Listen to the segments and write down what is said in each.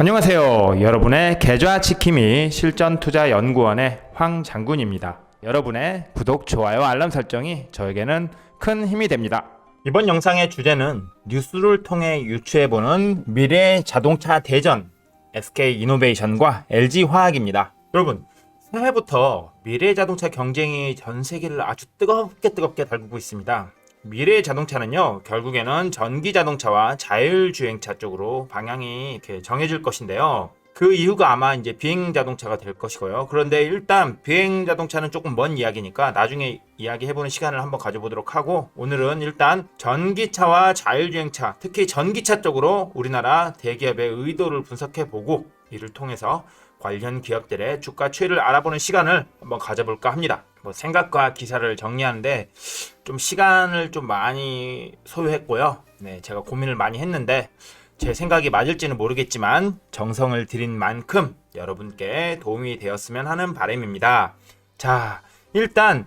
안녕하세요. 여러분의 계좌 지킴이 실전 투자 연구원의 황 장군입니다. 여러분의 구독, 좋아요, 알람 설정이 저에게는 큰 힘이 됩니다. 이번 영상의 주제는 뉴스를 통해 유추해보는 미래 자동차 대전 SK 이노베이션과 LG 화학입니다. 여러분, 새해부터 미래 자동차 경쟁이 전 세계를 아주 뜨겁게 뜨겁게 달구고 있습니다. 미래의 자동차는요, 결국에는 전기 자동차와 자율주행차 쪽으로 방향이 이렇게 정해질 것인데요. 그 이유가 아마 이제 비행 자동차가 될 것이고요. 그런데 일단 비행 자동차는 조금 먼 이야기니까 나중에 이야기해보는 시간을 한번 가져보도록 하고 오늘은 일단 전기차와 자율주행차, 특히 전기차 쪽으로 우리나라 대기업의 의도를 분석해보고 이를 통해서 관련 기업들의 주가 추이를 알아보는 시간을 한번 가져볼까 합니다. 뭐 생각과 기사를 정리하는데 좀 시간을 좀 많이 소요했고요. 네, 제가 고민을 많이 했는데 제 생각이 맞을지는 모르겠지만 정성을 들인 만큼 여러분께 도움이 되었으면 하는 바람입니다. 자, 일단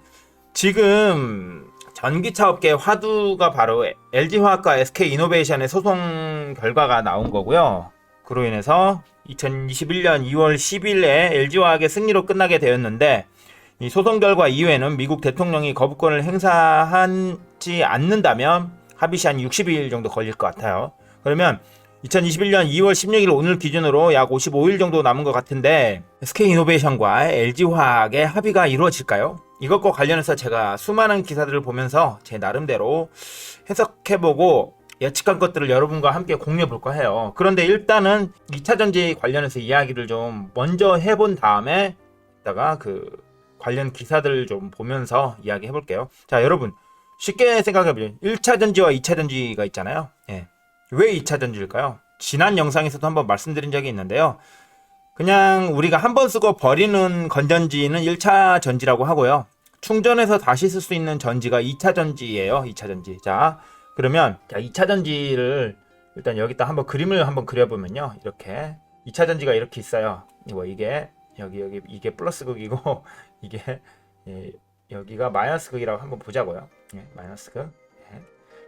지금 전기차 업계 화두가 바로 LG화학과 SK이노베이션의 소송 결과가 나온 거고요. 그로 인해서 2021년 2월 10일에 LG화학의 승리로 끝나게 되었는데 이 소송 결과 이후에는 미국 대통령이 거부권을 행사하지 않는다면 합의시 한 60일 정도 걸릴 것 같아요. 그러면 2021년 2월 16일 오늘 기준으로 약 55일 정도 남은 것 같은데 SK이노베이션과 LG화학의 합의가 이루어질까요? 이것과 관련해서 제가 수많은 기사들을 보면서 제 나름대로 해석해보고 예측한 것들을 여러분과 함께 공유해 볼까 해요. 그런데 일단은 2차 전지 관련해서 이야기를 좀 먼저 해본 다음에 이따가 그 관련 기사들을 좀 보면서 이야기 해 볼게요. 자, 여러분 쉽게 생각해 보죠. 1차 전지와 2차 전지가 있잖아요. 예. 왜 2차 전지일까요? 지난 영상에서도 한번 말씀드린 적이 있는데요. 그냥 우리가 한 번 쓰고 버리는 건전지는 1차 전지라고 하고요. 충전해서 다시 쓸 수 있는 전지가 2차 전지예요. 2차 전지. 자, 그러면 자, 2차 전지를 일단 여기다 한번 그림을 한번 그려보면요. 이렇게 2차 전지가 이렇게 있어요. 뭐 이게 여기 여기 이게 플러스 극이고 이게 예, 여기가 마이너스 극이라고 한번 보자고요. 예, 마이너스 극. 예.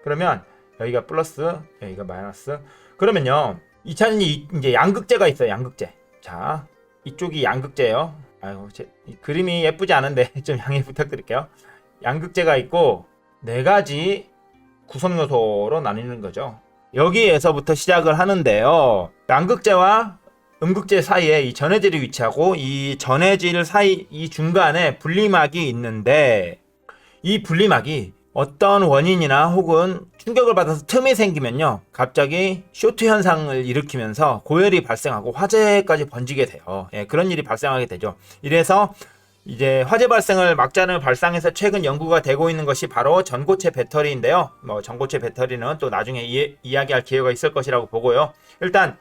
그러면 여기가 플러스, 여기가 마이너스. 그러면요. 2차 전지 이제 양극재가 있어요. 양극재. 자, 이쪽이 양극재예요. 아이고, 제, 이 그림이 예쁘지 않은데 좀 양해 부탁드릴게요. 양극재가 있고 네 가지 구성 요소로 나뉘는 거죠. 여기에서부터 시작을 하는데요. 양극재와 음극재 사이에 이 전해질이 위치하고 이 전해질 사이 이 중간에 분리막이 있는데 이 분리막이 어떤 원인이나 혹은 충격을 받아서 틈이 생기면요. 갑자기 쇼트 현상을 일으키면서 고열이 발생하고 화재까지 번지게 돼요. 예, 그런 일이 발생하게 되죠. 이래서 이제 화재 발생을 막자는 발상에서 최근 연구가 되고 있는 것이 바로 전고체 배터리인데요. 뭐 전고체 배터리는 또 나중에 이, 이야기할 기회가 있을 것이라고 보고요. 일단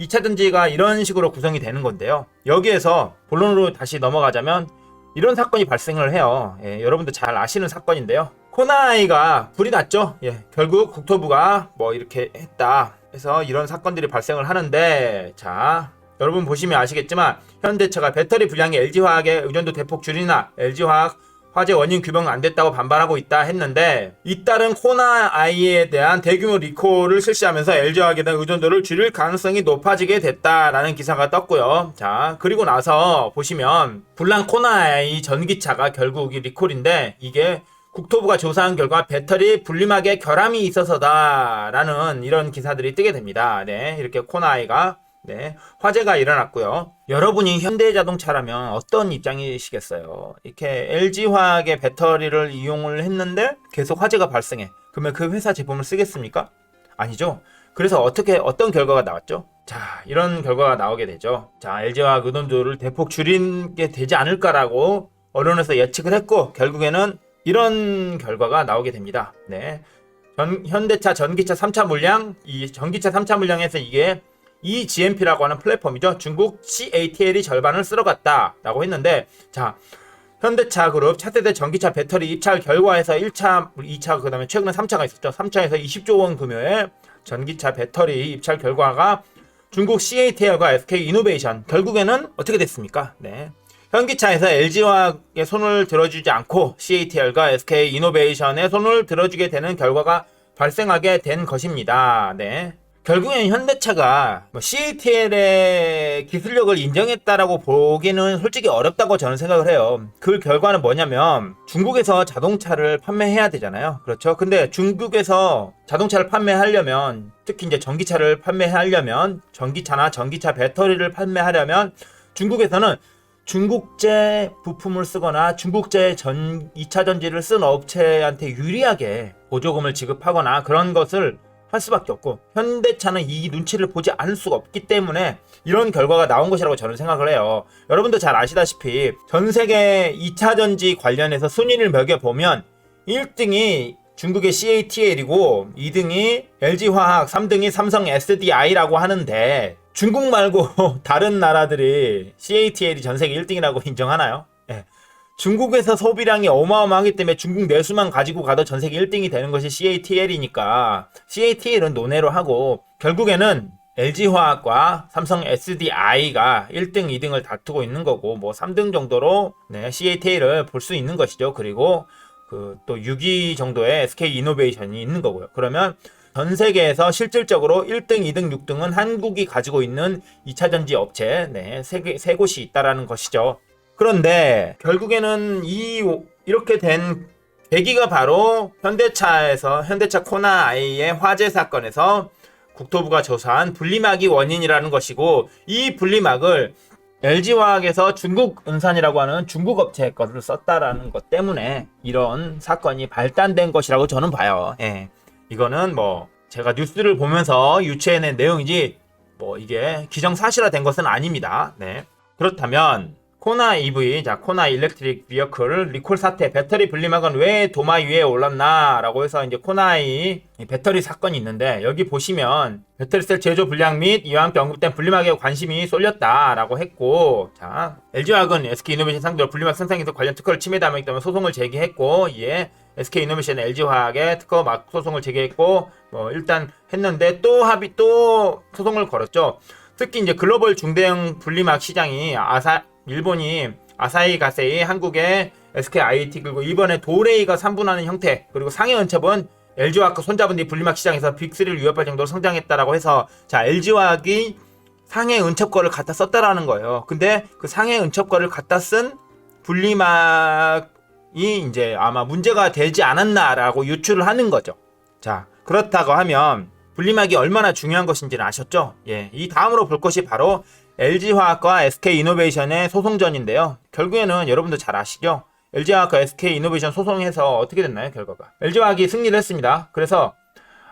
2차 전지가 이런 식으로 구성이 되는 건데요. 여기에서 본론으로 다시 넘어가자면 이런 사건이 발생을 해요. 예, 여러분도 잘 아시는 사건인데요. 코나이가 불이 났죠. 예, 결국 국토부가 뭐 이렇게 했다. 해서 이런 사건들이 발생을 하는데 자 여러분 보시면 아시겠지만 현대차가 배터리 불량이 LG화학의 의존도 대폭 줄이나 LG화학 화재 원인 규명 안 됐다고 반발하고 있다 했는데 잇따른 코나 아이에 대한 대규모 리콜을 실시하면서 LG화학에 대한 의존도를 줄일 가능성이 높아지게 됐다라는 기사가 떴고요. 자 그리고 나서 보시면 불난 코나 아이 전기차가 결국 이 리콜인데 이게 국토부가 조사한 결과 배터리 분리막에 결함이 있어서다라는 이런 기사들이 뜨게 됩니다. 네, 이렇게 코나이가 네, 화재가 일어났고요. 여러분이 현대자동차라면 어떤 입장이시겠어요? 이렇게 LG화학의 배터리를 이용을 했는데 계속 화재가 발생해. 그러면 그 회사 제품을 쓰겠습니까? 아니죠. 그래서 어떻게 어떤 결과가 나왔죠? 자, 이런 결과가 나오게 되죠. 자, LG화학 의존도를 대폭 줄이게 되지 않을까라고 언론에서 예측을 했고 결국에는 이런 결과가 나오게 됩니다. 네. 전, 현대차 전기차 3차 물량, 이 전기차 3차 물량에서 이게 eGMP라고 하는 플랫폼이죠. 중국 CATL이 절반을 쓸어갔다라고 했는데, 자, 현대차 그룹 차세대 전기차 배터리 입찰 결과에서 1차, 2차, 그 다음에 최근에 3차가 있었죠. 3차에서 20조 원 규모의 전기차 배터리 입찰 결과가 중국 CATL과 SK 이노베이션 결국에는 어떻게 됐습니까? 네. 현기차에서 LG화학의 손을 들어주지 않고 CATL과 SK 이노베이션의 손을 들어주게 되는 결과가 발생하게 된 것입니다. 네. 결국엔 현대차가 뭐 CATL의 기술력을 인정했다라고 보기는 솔직히 어렵다고 저는 생각을 해요. 그 결과는 뭐냐면 중국에서 자동차를 판매해야 되잖아요. 그렇죠? 근데 중국에서 자동차를 판매하려면 특히 이제 전기차를 판매하려면 전기차나 전기차 배터리를 판매하려면 중국에서는 중국제 부품을 쓰거나 중국제 전 2차 전지를 쓴 업체한테 유리하게 보조금을 지급하거나 그런 것을 할 수밖에 없고 현대차는 이 눈치를 보지 않을 수가 없기 때문에 이런 결과가 나온 것이라고 저는 생각을 해요. 여러분도 잘 아시다시피 전 세계 2차 전지 관련해서 순위를 매겨 보면 1등이 중국의 CATL이고 2등이 LG화학, 3등이 삼성 SDI라고 하는데 중국 말고 다른 나라들이 CATL이 전 세계 1등이라고 인정하나요? 예. 중국에서 소비량이 어마어마하기 때문에 중국 내수만 가지고 가도 전 세계 1등이 되는 것이 CATL이니까 CATL은 논외로 하고 결국에는 LG화학과 삼성 SDI가 1등, 2등을 다투고 있는 거고 뭐 3등 정도로 네, CATL을 볼 수 있는 것이죠. 그리고 그 또 6위 정도의 SK 이노베이션이 있는 거고요. 그러면 전 세계에서 실질적으로 1등, 2등, 6등은 한국이 가지고 있는 2차 전지 업체 네, 세, 개- 세 곳이 있다라는 것이죠. 그런데 결국에는 이 이렇게 된 계기가 바로 현대차에서 현대차 코나 아이의 화재 사건에서 국토부가 조사한 분리막이 원인이라는 것이고 이 분리막을 LG화학에서 중국 은산이라고 하는 중국 업체 것을 썼다라는 것 때문에 이런 사건이 발단된 것이라고 저는 봐요. 예. 이거는 뭐 제가 뉴스를 보면서 유추해낸 내용이지 뭐 이게 기정사실화된 것은 아닙니다. 네. 그렇다면 코나 EV, 자 코나 일렉트릭 비어클 리콜 사태, 배터리 분리막은 왜 도마 위에 올랐나라고 해서 이제 코나이 이 배터리 사건이 있는데 여기 보시면 배터리셀 제조 불량 및 이와 함께 언급된 분리막에 관심이 쏠렸다라고 했고 자 LG화학은 SK 이노베이션 상대로 분리막 생산에서 관련 특허를 침해다 하기 때문에 소송을 제기했고 이에 SK 이노베이션 LG화학의 특허 막 소송을 제기했고 뭐 일단 했는데 또 합의 또 소송을 걸었죠. 특히 이제 글로벌 중대형 분리막 시장이 아사 일본이 아사히 가세이 한국의 SK IT 그리고 이번에 도레이가 3분하는 형태 그리고 상해 은첩은 LG화학과 손잡은 뒤 분리막 시장에서 빅3를 위협할 정도로 성장했다라고 해서 자 LG화학이 상해 은첩거를 갖다 썼다라는 거예요. 근데 그 상해 은첩거를 갖다 쓴 분리막이 이제 아마 문제가 되지 않았나라고 유추를 하는 거죠. 자 그렇다고 하면 분리막이 얼마나 중요한 것인지는 아셨죠? 예, 이 다음으로 볼 것이 바로 LG화학과 SK이노베이션의 소송전인데요. 결국에는 여러분도 잘 아시죠? LG화학과 SK이노베이션 소송해서 어떻게 됐나요, 결과가? LG화학이 승리를 했습니다. 그래서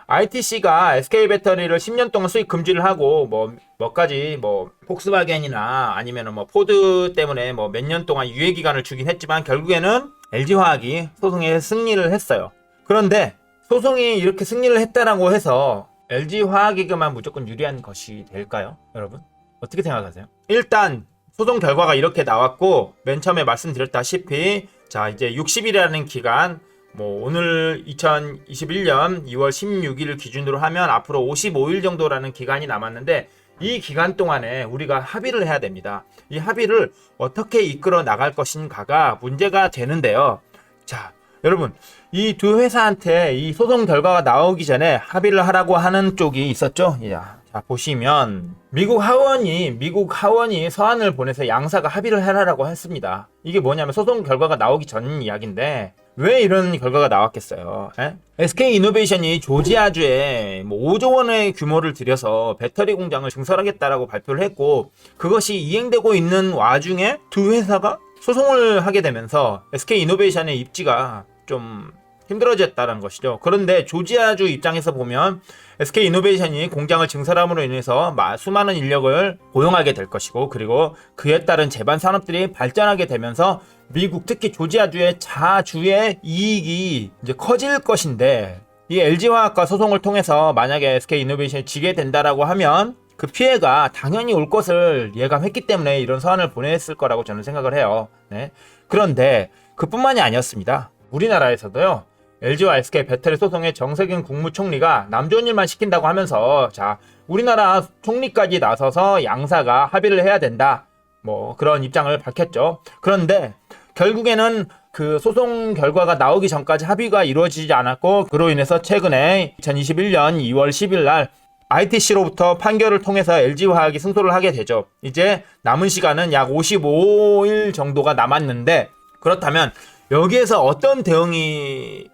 ITC가 SK 배터리를 10년 동안 수입 금지를 하고 뭐 몇 가지 뭐 폭스바겐이나 아니면 뭐 포드 때문에 뭐 몇 년 동안 유예 기간을 주긴 했지만 결국에는 LG화학이 소송에 승리를 했어요. 그런데 소송이 이렇게 승리를 했다라고 해서 LG화학에게만 무조건 유리한 것이 될까요, 여러분? 어떻게 생각하세요? 일단 소송 결과가 이렇게 나왔고 맨 처음에 말씀드렸다시피 자 이제 60일이라는 기간 뭐 오늘 2021년 2월 16일을 기준으로 하면 앞으로 55일 정도라는 기간이 남았는데 이 기간 동안에 우리가 합의를 해야 됩니다. 이 합의를 어떻게 이끌어 나갈 것인가가 문제가 되는데요. 자, 여러분, 이 두 회사한테 이 소송 결과가 나오기 전에 합의를 하라고 하는 쪽이 있었죠. 야, 자, 보시면 미국 하원이 미국 하원이 서한을 보내서 양사가 합의를 해라라고 했습니다. 이게 뭐냐면 소송 결과가 나오기 전 이야기인데 왜 이런 결과가 나왔겠어요? 에? SK 이노베이션이 조지아주에 뭐 5조 원의 규모를 들여서 배터리 공장을 증설하겠다라고 발표를 했고 그것이 이행되고 있는 와중에 두 회사가 소송을 하게 되면서 SK 이노베이션의 입지가 좀 힘들어졌다는 것이죠. 그런데 조지아주 입장에서 보면 SK 이노베이션이 공장을 증설함으로 인해서 마- 수많은 인력을 고용하게 될 것이고 그리고 그에 따른 제반 산업들이 발전하게 되면서 미국 특히 조지아주의 자주의 이익이 이제 커질 것인데 이 LG화학과 소송을 통해서 만약에 SK 이노베이션이 지게 된다라고 하면 그 피해가 당연히 올 것을 예감했기 때문에 이런 서한을 보냈을 거라고 저는 생각을 해요. 네. 그런데 그뿐만이 아니었습니다. 우리나라에서도요. LG와 SK 배터리 소송의 정세균 국무총리가 남 좋은 일만 시킨다고 하면서 자 우리나라 총리까지 나서서 양사가 합의를 해야 된다 뭐 그런 입장을 밝혔죠. 그런데 결국에는 그 소송 결과가 나오기 전까지 합의가 이루어지지 않았고 그로 인해서 최근에 2021년 2월 10일 날 ITC로부터 판결을 통해서 LG화학이 승소를 하게 되죠. 이제 남은 시간은 약 55일 정도가 남았는데 그렇다면 여기에서 어떤 대응이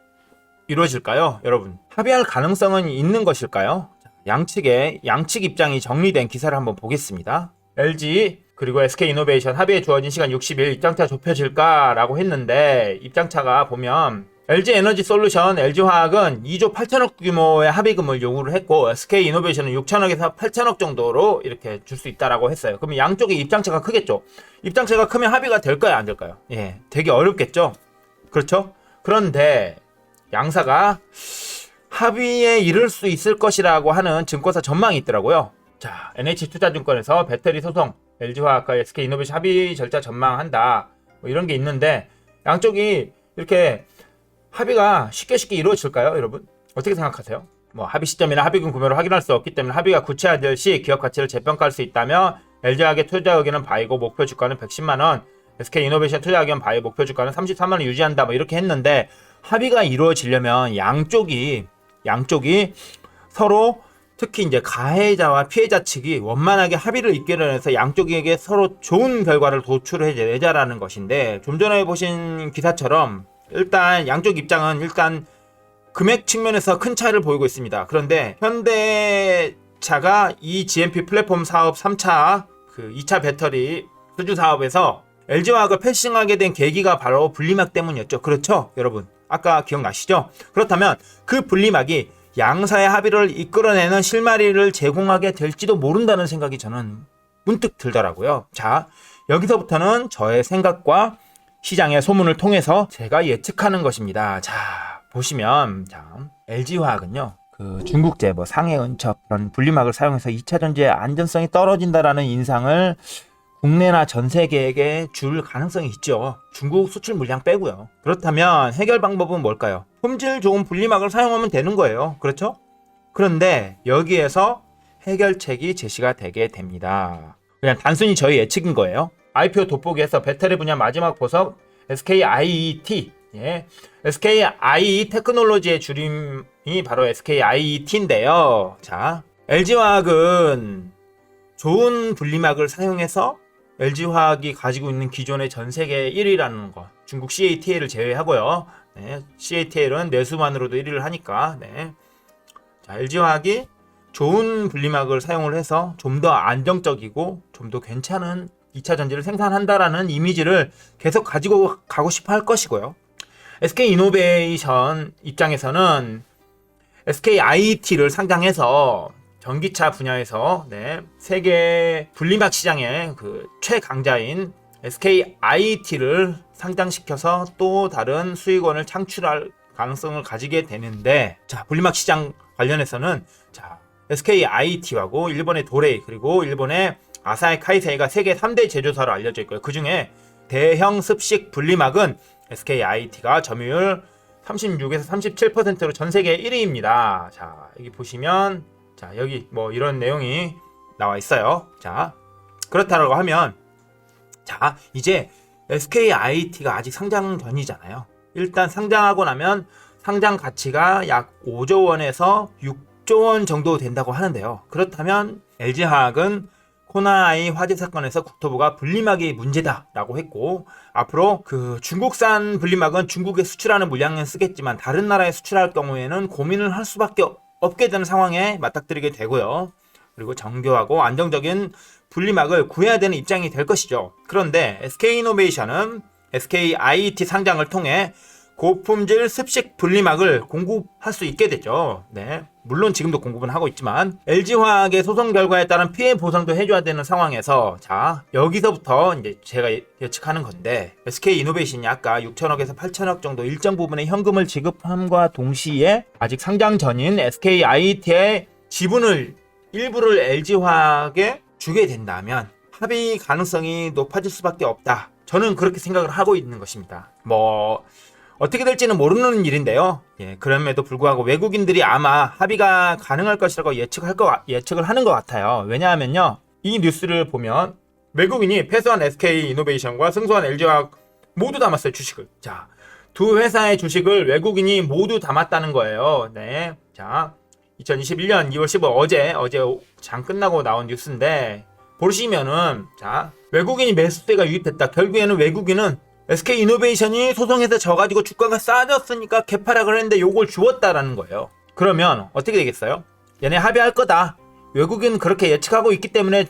이루어질까요, 여러분? 합의할 가능성은 있는 것일까요? 자, 양측의 양측 입장이 정리된 기사를 한번 보겠습니다. LG 그리고 SK 이노베이션 합의에 주어진 시간 60일 입장차 좁혀질까라고 했는데 입장차가 보면 LG 에너지 솔루션, LG 화학은 2조 8천억 규모의 합의금을 요구를 했고 SK 이노베이션은 6천억에서 8천억 정도로 이렇게 줄 수 있다라고 했어요. 그러면 양쪽의 입장차가 크겠죠. 입장차가 크면 합의가 될까요, 안 될까요? 예, 되게 어렵겠죠. 그렇죠? 그런데 양사가 합의에 이를 수 있을 것이라고 하는 증권사 전망이 있더라고요. 자, NH투자증권에서 배터리 소송, LG화학과 SK이노베이션 합의 절차 전망한다. 뭐 이런 게 있는데 양쪽이 이렇게 합의가 쉽게 쉽게 이루어질까요, 여러분? 어떻게 생각하세요? 뭐 합의 시점이나 합의금 구매를 확인할 수 없기 때문에 합의가 구체화될 시 기업 가치를 재평가할 수 있다며 LG화학의 투자 의견은 바이고 목표 주가는 110만 원, SK이노베이션 투자 의견 바이 목표 주가는 33만 원 유지한다. 뭐 이렇게 했는데 합의가 이루어지려면 양쪽이 양쪽이 서로 특히 이제 가해자와 피해자 측이 원만하게 합의를 이끌어내서 양쪽에게 서로 좋은 결과를 도출해내자라는 것인데 좀 전에 보신 기사처럼 일단 양쪽 입장은 일단 금액 측면에서 큰 차이를 보이고 있습니다. 그런데 현대차가 이 GMP 플랫폼 사업 3차 그 2차 배터리 수주 사업에서 LG화학을 패싱하게 된 계기가 바로 분리막 때문이었죠. 그렇죠, 여러분? 아까 기억나시죠? 그렇다면 그 분리막이 양사의 합의를 이끌어내는 실마리를 제공하게 될지도 모른다는 생각이 저는 문득 들더라고요. 자, 여기서부터는 저의 생각과 시장의 소문을 통해서 제가 예측하는 것입니다. 자, 보시면 자, LG화학은요. 그 중국제 뭐 상해 은첩 그런 분리막을 사용해서 2차 전지의 안전성이 떨어진다라는 인상을 국내나 전 세계에게 줄 가능성이 있죠. 중국 수출 물량 빼고요. 그렇다면 해결 방법은 뭘까요? 품질 좋은 분리막을 사용하면 되는 거예요. 그렇죠? 그런데 여기에서 해결책이 제시가 되게 됩니다. 그냥 단순히 저희 예측인 거예요. IPO 돋보기에서 배터리 분야 마지막 보석 SK IET 예. SK IE 테크놀로지의 줄임이 바로 SK IET인데요. 자, LG화학은 좋은 분리막을 사용해서 LG화학이 가지고 있는 기존의 전 세계 1위라는 거. 중국 CATL을 제외하고요. 네, CATL은 내수만으로도 1위를 하니까. 네. 자, LG화학이 좋은 분리막을 사용을 해서 좀 더 안정적이고 좀 더 괜찮은 2차 전지를 생산한다라는 이미지를 계속 가지고 가고 싶어 할 것이고요. SK 이노베이션 입장에서는 SK IT를 상장해서 전기차 분야에서 네, 세계 분리막 시장의 그 최강자인 SK IT를 상장시켜서 또 다른 수익원을 창출할 가능성을 가지게 되는데 자 분리막 시장 관련해서는 자 SK IT하고 일본의 도레이 그리고 일본의 아사히 카이세이가 세계 3대 제조사로 알려져 있고요. 그 중에 대형 습식 분리막은 SK IT가 점유율 36에서 37%로 전 세계 1위입니다. 자, 여기 보시면 자, 여기 뭐 이런 내용이 나와 있어요. 자, 그렇다고 하면 자, 이제 SK IT가 아직 상장 전이잖아요. 일단 상장하고 나면 상장 가치가 약 5조 원에서 6조 원 정도 된다고 하는데요. 그렇다면 LG화학은 코나아이 화재 사건에서 국토부가 분리막이 문제다라고 했고 앞으로 그 중국산 분리막은 중국에 수출하는 물량은 쓰겠지만 다른 나라에 수출할 경우에는 고민을 할 수밖에 없게 되는 상황에 맞닥뜨리게 되고요. 그리고 정교하고 안정적인 분리막을 구해야 되는 입장이 될 것이죠. 그런데 SK이노베이션은 SK IET 상장을 통해 고품질 습식 분리막을 공급할 수 있게 되죠. 네. 물론 지금도 공급은 하고 있지만 LG화학의 소송 결과에 따른 피해 보상도 해줘야 되는 상황에서 자 여기서부터 이제 제가 예측하는 건데 SK 이노베이션이 아까 6천억에서 8천억 정도 일정 부분의 현금을 지급함과 동시에 아직 상장 전인 SK IT의 지분을 일부를 LG화학에 주게 된다면 합의 가능성이 높아질 수밖에 없다. 저는 그렇게 생각을 하고 있는 것입니다. 뭐 어떻게 될지는 모르는 일인데요. 예, 그럼에도 불구하고 외국인들이 아마 합의가 가능할 것이라고 예측할 거 예측을 하는 것 같아요. 왜냐하면요, 이 뉴스를 보면 외국인이 패소한 SK 이노베이션과 승소한 LG화학 모두 담았어요 주식을. 자, 두 회사의 주식을 외국인이 모두 담았다는 거예요. 네, 자, 2021년 2월 15일 어제 어제 장 끝나고 나온 뉴스인데 보시면은 자 외국인이 매수세가 유입됐다. 결국에는 외국인은 SK 이노베이션이 소송에서 져가지고 주가가 싸졌으니까 개파락을 했는데 요걸 주었다라는 거예요. 그러면 어떻게 되겠어요? 얘네 합의할 거다. 외국인 그렇게 예측하고 있기 때문에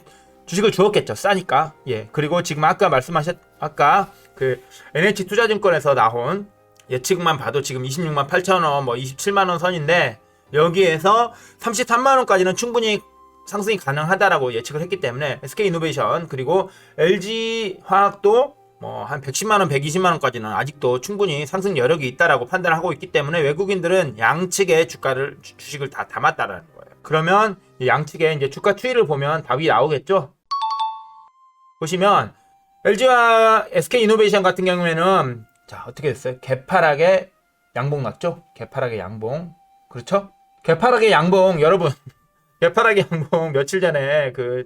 주식을 주었겠죠. 싸니까. 예. 그리고 지금 아까 말씀하셨 아까 그 NH 투자증권에서 나온 예측만 봐도 지금 26만 8천 원, 뭐 27만 원 선인데 여기에서 33만 원까지는 충분히 상승이 가능하다라고 예측을 했기 때문에 SK 이노베이션 그리고 LG 화학도 뭐한 110만 원, 120만 원까지는 아직도 충분히 상승 여력이 있다라고 판단을 하고 있기 때문에 외국인들은 양측의 주가를 주- 주식을 다 담았다라는 거예요. 그러면 이 양측의 이제 주가 추이를 보면 답이 나오겠죠. 보시면 LG와 SK 이노베이션 같은 경우에는 자 어떻게 됐어요? 개파락의 양봉 났죠? 개파락의 양봉 그렇죠? 개파락의 양봉 여러분 개파락의 양봉 며칠 전에 그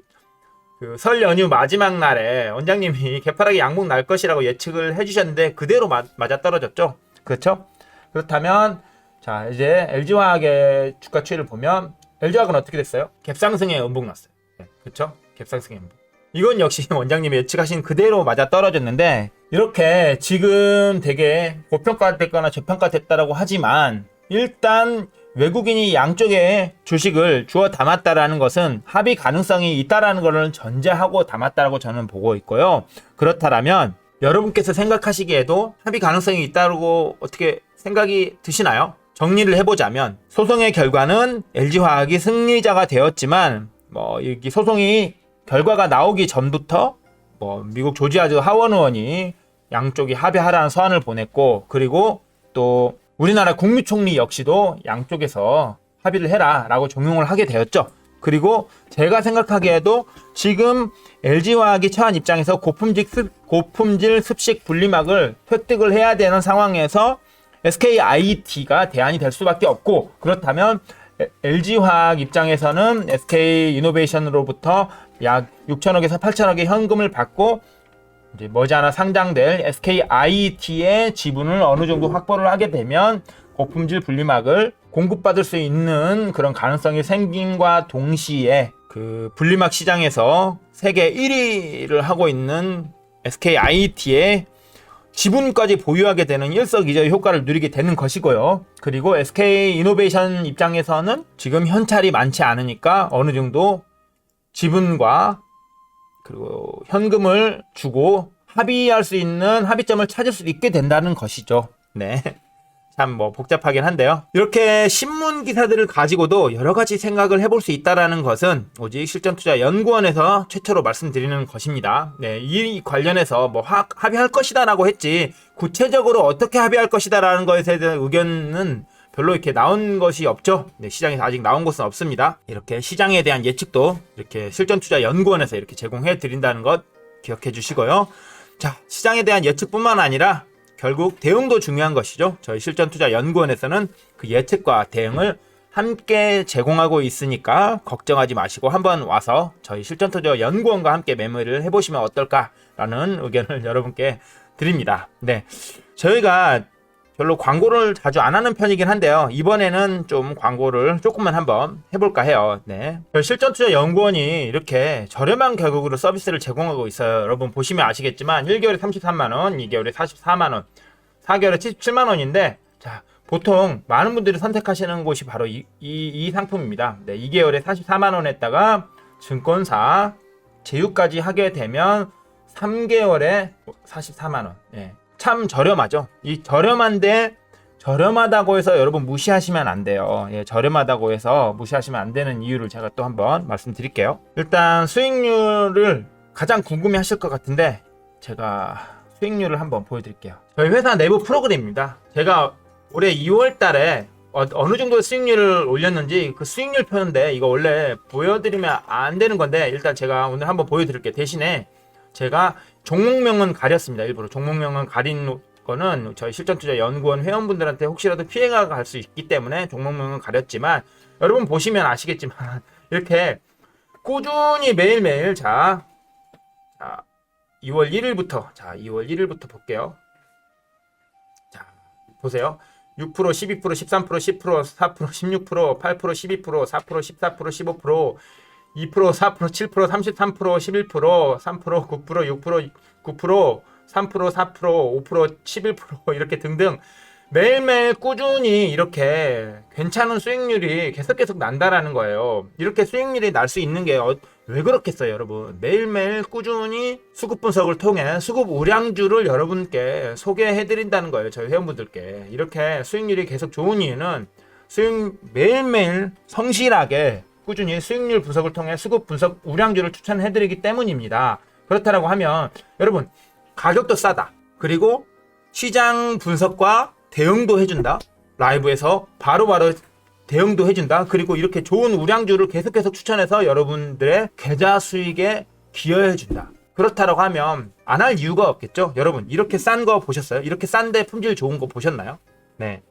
그 설 연휴 마지막 날에 원장님이 개파락의 양봉 날 것이라고 예측을 해주셨는데 그대로 마, 맞아 떨어졌죠. 그렇죠? 그렇다면 자 이제 LG화학의 주가 추이를 보면 LG화학은 어떻게 됐어요? 갭상승의 음봉 났어요. 네, 그렇죠? 갭상승의 음봉. 이건 역시 원장님이 예측하신 그대로 맞아 떨어졌는데 이렇게 지금 되게 고평가됐거나 저평가됐다라고 하지만 일단 외국인이 양쪽에 주식을 주어 담았다라는 것은 합의 가능성이 있다라는 것을 전제하고 담았다라고 저는 보고 있고요. 그렇다면 여러분께서 생각하시기에도 합의 가능성이 있다고 어떻게 생각이 드시나요? 정리를 해보자면 소송의 결과는 LG화학이 승리자가 되었지만 뭐 여기 소송이 결과가 나오기 전부터 뭐 미국 조지아주 하원 의원이 양쪽이 합의하라는 서한을 보냈고 그리고 또 우리나라 국무총리 역시도 양쪽에서 합의를 해라 라고 종용을 하게 되었죠. 그리고 제가 생각하기에도 지금 LG화학이 처한 입장에서 고품질, 습, 고품질 습식 분리막을 획득을 해야 되는 상황에서 SKIT가 대안이 될 수밖에 없고 그렇다면 LG화학 입장에서는 SK 이노베이션으로부터 약 6천억에서 8천억의 현금을 받고 이제 머지않아 상장될 SKIT의 지분을 어느 정도 확보를 하게 되면 고품질 분리막을 공급받을 수 있는 그런 가능성이 생김과 동시에 그 분리막 시장에서 세계 1위를 하고 있는 SKIT의 지분까지 보유하게 되는 일석이조의 효과를 누리게 되는 것이고요. 그리고 SK 이노베이션 입장에서는 지금 현찰이 많지 않으니까 어느 정도 지분과 그리고 현금을 주고 합의할 수 있는 합의점을 찾을 수 있게 된다는 것이죠. 네. 참 뭐 복잡하긴 한데요. 이렇게 신문 기사들을 가지고도 여러 가지 생각을 해볼 수 있다라는 것은 오직 실전투자연구원에서 최초로 말씀드리는 것입니다. 네, 이 관련해서 뭐 하- 합의할 것이다라고 했지 구체적으로 어떻게 합의할 것이다라는 것에 대한 의견은 별로 이렇게 나온 것이 없죠. 네, 시장에서 아직 나온 것은 없습니다. 이렇게 시장에 대한 예측도 이렇게 실전투자연구원에서 이렇게 제공해 드린다는 것 기억해 주시고요. 자, 시장에 대한 예측뿐만 아니라 결국 대응도 중요한 것이죠. 저희 실전투자연구원에서는 그 예측과 대응을 함께 제공하고 있으니까 걱정하지 마시고 한번 와서 저희 실전투자 연구원과 함께 매매를 해보시면 어떨까라는 의견을 여러분께 드립니다. 네, 저희가 별로 광고를 자주 안 하는 편이긴 한데요. 이번에는 좀 광고를 조금만 한번 해볼까 해요. 네. 실전투자연구원이 이렇게 저렴한 가격으로 서비스를 제공하고 있어요. 여러분 보시면 아시겠지만 1개월에 33만원, 2개월에 44만원, 4개월에 77만원인데, 자, 보통 많은 분들이 선택하시는 곳이 바로 이, 이, 이 상품입니다. 네, 2개월에 44만원에다가 증권사 제휴까지 하게 되면 3개월에 44만원. 예. 참 저렴하죠. 이 저렴한데 저렴하다고 해서 여러분 무시하시면 안 돼요. 예, 저렴하다고 해서 무시하시면 안 되는 이유를 제가 또 한번 말씀드릴게요. 일단 수익률을 가장 궁금해 하실 것 같은데 제가 수익률을 한번 보여드릴게요. 저희 회사 내부 프로그램입니다. 제가 올해 2월 달에 어, 느 정도 수익률을 올렸는지 그 수익률 표인데 이거 원래 보여드리면 안 되는 건데 일단 제가 오늘 한번 보여드릴게요. 대신에 제가 종목명은 가렸습니다. 일부러 종목명은 가린 거는 저희 실전투자연구원 회원분들한테 혹시라도 피해가 갈 수 있기 때문에 종목명은 가렸지만 여러분 보시면 아시겠지만 이렇게 꾸준히 매일매일 자, 자 2월 1일부터 자 2월 1일부터 볼게요. 자 보세요. 6%, 12%, 13%, 10%, 4%, 16%, 8%, 12%, 4%, 14%, 15%, 2%, 4%, 7%, 33%, 11%, 3%, 9%, 6%, 9%, 3%, 4%, 5%, 11% 이렇게 등등 매일매일 꾸준히 이렇게 괜찮은 수익률이 계속 계속 난다라는 거예요. 이렇게 수익률이 날 수 있는 게 왜 그렇겠어요, 여러분? 매일매일 꾸준히 수급 분석을 통해 수급 우량주를 여러분께 소개해 드린다는 거예요. 저희 회원분들께. 이렇게 수익률이 계속 좋은 이유는 수익 매일매일 성실하게 꾸준히 수익률 분석을 통해 수급 분석 우량주를 추천해 드리기 때문입니다. 그렇다라고 하면 여러분 가격도 싸다. 그리고 시장 분석과 대응도 해준다. 라이브에서 바로바로 대응도 해준다. 그리고 이렇게 좋은 우량주를 계속 계속 추천해서 여러분들의 계좌 수익에 기여해준다. 그렇다라고 하면 안 할 이유가 없겠죠. 여러분 이렇게 싼 거 보셨어요? 이렇게 싼데 품질 좋은 거 보셨나요? 네.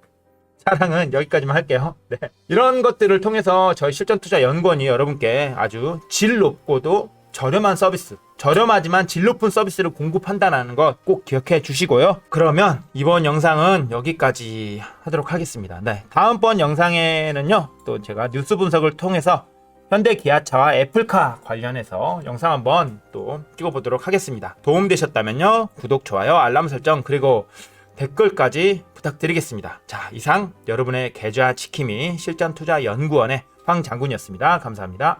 사랑은 여기까지만 할게요. 네. 이런 것들을 통해서 저희 실전 투자 연구원이 여러분께 아주 질 높고도 저렴한 서비스, 저렴하지만 질 높은 서비스를 공급한다는 거꼭 기억해 주시고요. 그러면 이번 영상은 여기까지 하도록 하겠습니다. 네. 다음번 영상에는요, 또 제가 뉴스 분석을 통해서 현대 기아차와 애플카 관련해서 영상 한번 또 찍어보도록 하겠습니다. 도움 되셨다면요, 구독, 좋아요, 알람 설정, 그리고 댓글까지 부탁드리겠습니다. 자, 이상 여러분의 계좌 지킴이 실전 투자 연구원의 황 장군이었습니다. 감사합니다.